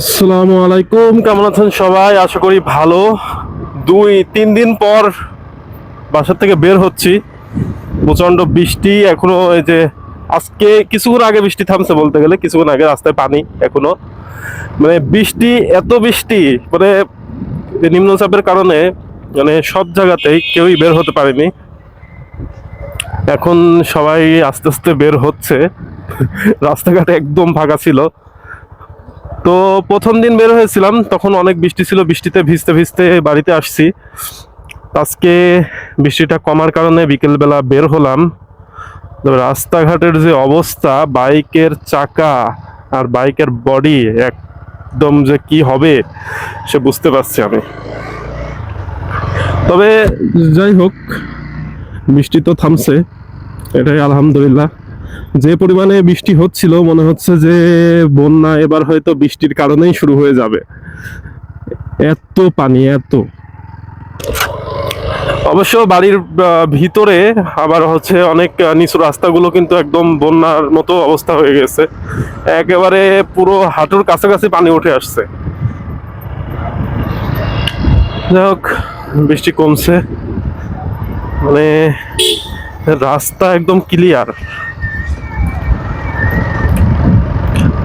আসসালামু আলাইকুম, কেমন আছেন সবাই? আশা করি ভালো। দুই, তিন দিন পর বাসার থেকে বের হচ্ছি। প্রচণ্ড বৃষ্টি, এখনও এই যে আজকে কিছুক্ষণ আগে বৃষ্টি থামছে বলতে গেলে, কিছুক্ষণ আগে রাস্তায় পানি এখনও। মানে বৃষ্টি, এত বৃষ্টি মানে নিম্নচাপের কারণে মানে সব জায়গাতেই কেউই বের হতে পারেনি। এখন সবাই আস্তে আস্তে বের হচ্ছে। রাস্তাঘাট একদম ফাঁকা ছিল। তো প্রথম দিন বের হয়েছিলাম, তখন অনেক বৃষ্টি ছিল, বৃষ্টিতে ভিজতে ভিজতে বাড়িতে আসছি। আজকে বৃষ্টিটা কমার কারণে বিকেলবেলা বের হলাম। রাস্তাঘাটের যে অবস্থা, বাইকের চাকা আর বাইকের বডি একদম যে কি হবে, সে বুঝতে পারছি আমি। তবে যাই হোক, বৃষ্টি তো থামছে, এটাই আলহামদুলিল্লাহ। যে পরিমাণে বৃষ্টি হচ্ছিল, মনে হচ্ছে যে বন্যা এবার হয়তো বৃষ্টির কারণেই শুরু হয়ে যাবে। এত পানি, এত। অবশ্য বাড়ির ভিতরে আবার হচ্ছে অনেক নিচু রাস্তাগুলো কিন্তু একদম বন্যার মতো অবস্থা হয়ে গেছে। একেবারে পুরো হাঁটুর কাছাকাছি পানি উঠে আসছে। যাই হোক, বৃষ্টি কমছে। মানে রাস্তা একদম ক্লিয়ার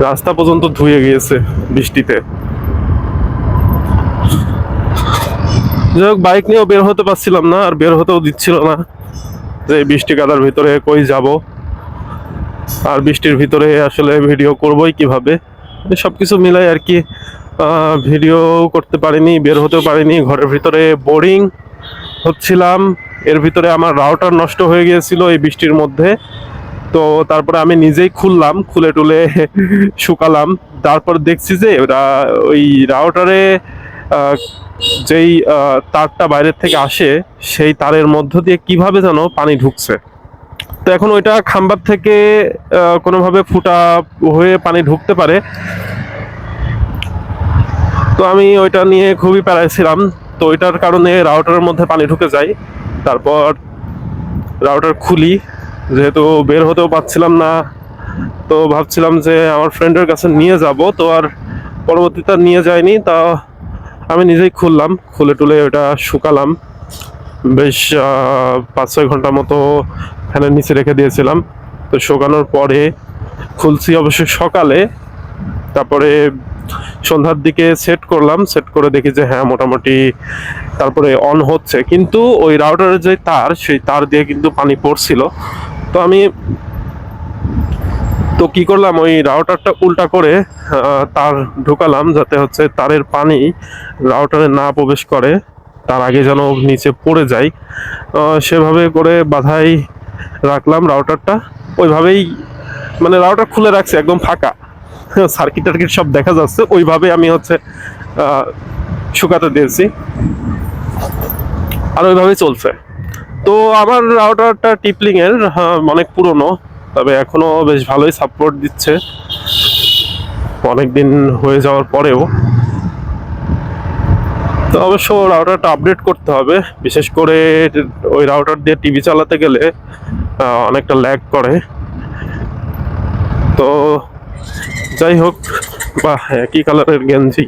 রাস্তা পর্যন্ত ধুয়ে গিয়েছে বৃষ্টিতে। যাই হোক বাইক নিয়েও বের হতে পারছিলাম না, আর বের হতেও দিচ্ছিল না যে বৃষ্টি কাদার ভিতরে কই যাব। আর বৃষ্টির ভিতরে আসলে ভিডিও করবই কীভাবে। সব কিছু মিলাই আর কি ভিডিও করতে পারিনি, বের হতেও পারিনি, ঘরের ভিতরে বোরিং হচ্ছিলাম। এর ভিতরে আমার রাউটার নষ্ট হয়ে গিয়েছিল এই বৃষ্টির মধ্যে। তো তারপরে আমি নিজেই খুললাম, খুলে টুলে শুকালাম। তারপর দেখছি যে ওরা ওই রাউটারে যেই তারটা বাইরের থেকে আসে, সেই তারের মধ্য দিয়ে কীভাবে যেন পানি ঢুকছে। তো এখন ওইটা খাম্বার থেকে কোনোভাবে ফুটা হয়ে পানি ঢুকতে পারে। তো আমি ওইটা নিয়ে খুবই প্যারায় ছিলাম। তো ওইটার কারণে রাউটারের মধ্যে পানি ঢুকে যায়। তারপর রাউটার খুলি। যেহেতু বের হতেও পারছিলাম না, তো ভাবছিলাম যে আমার ফ্রেন্ডের কাছে নিয়ে যাব, তো আর পরবর্তীতে নিয়ে যায়নি তা আমি নিজেই খুললাম, খুলে টুলে ওটা শুকালাম। বেশ পাঁচ ছয় ঘণ্টা মতো ফ্যানের নিচে রেখে দিয়েছিলাম। তো শুকানোর পরে খুলছি অবশ্যই সকালে, তারপরে সন্ধ্যার দিকে সেট করলাম সেট করে দেখি যে হ্যাঁ মোটামুটি তারপরে অন হচ্ছে। কিন্তু ওই রাউটারের যে তার, সেই তার দিয়ে কিন্তু পানি পড়ছিল। তো আমি তো কি করলাম, ওই রাউটারটা উল্টা করে তার ঢুকালাম যাতে হচ্ছে তারের পানি রাউটারে না প্রবেশ করে, তার আগে যেন নিচে পড়ে যায়। সেভাবে করে বাধাই রাখলাম রাউটারটা ওইভাবেই মানে রাউটার খুলে রাখছি, একদম ফাঁকা। সার্কিট টার্কিট সব দেখা যাচ্ছে, ওইভাবে আমি হচ্ছে শুকাতে দিয়েছি। আর ওইভাবেই চলছে। তো আমার রাউটারটা টিপলিং এর হ্যাঁ, অনেক পুরনো তবে এখনও বেশ ভালোই সাপোর্ট দিচ্ছে। অনেক দিন হয়ে যাওয়ার পরেও। তো অবশ্য রাউটারটা আপডেট করতে হবে বিশেষ করে ওই রাউটার দিয়ে টিভি চালাতে গেলে অনেকটা ল্যাগ করে। তো যাই হোক বা একই কালারের গেঞ্জি।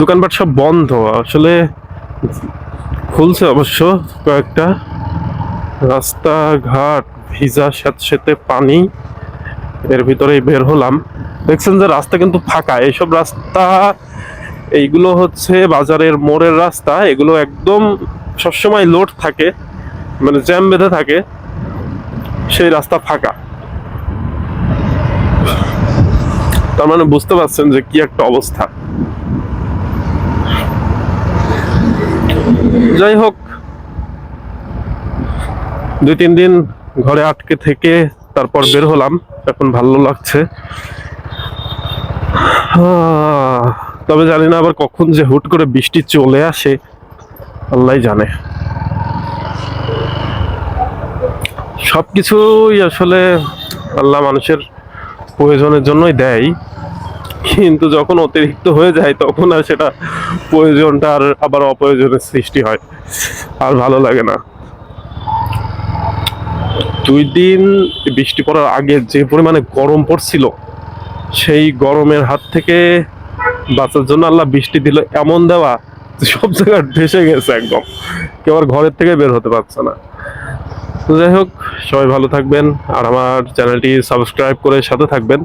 দোকানপাট সব বন্ধ আসলে খুলছে অবশ্য কয়েকটা। রাস্তাঘাট, ভিজা স্যাঁতস্যাঁতে পানি। এর ভিতরেই বের হলাম। দেখছেন যে রাস্তা কিন্তু ফাঁকা। এইসব রাস্তা, এইগুলো হচ্ছে বাজারের মোড়ের রাস্তা। এগুলো একদম সবসময় লোড থাকে মানে জ্যাম বেঁধে থাকে। সেই রাস্তা ফাঁকা। তার মানে বুঝতে পারছেন যে কি একটা অবস্থা। যাই হোক, দুই তিন দিন ঘরে আটকে থেকে তারপর বের হলাম, এখন ভালো লাগছে। তবে জানি না আবার কখন যে হুট করে বৃষ্টি চলে আসে আল্লাহ জানে। সবকিছুই আসলে আল্লাহ মানুষের প্রয়োজনের জন্যই দেয়। কিন্তু যখন অতিরিক্ত হয়ে যায়, তখন আর সেটা প্রয়োজনটা আর আবার অপ্রয়োজনের সৃষ্টি হয়। আর ভালো লাগে না। দুই দিন বৃষ্টি পড়ার আগে যে পরিমাণে গরম পড়ছিল, সেই গরমের হাত থেকে বাঁচার জন্য আল্লাহ বৃষ্টি দিল এমন দেওয়া সব জায়গায় ভেসে গেছে একদম। কেউ আর ঘরের থেকে বের হতে পারছে না। যাই হোক, সবাই ভালো থাকবেন। আর আমার চ্যানেলটি সাবস্ক্রাইব করে সাথে থাকবেন।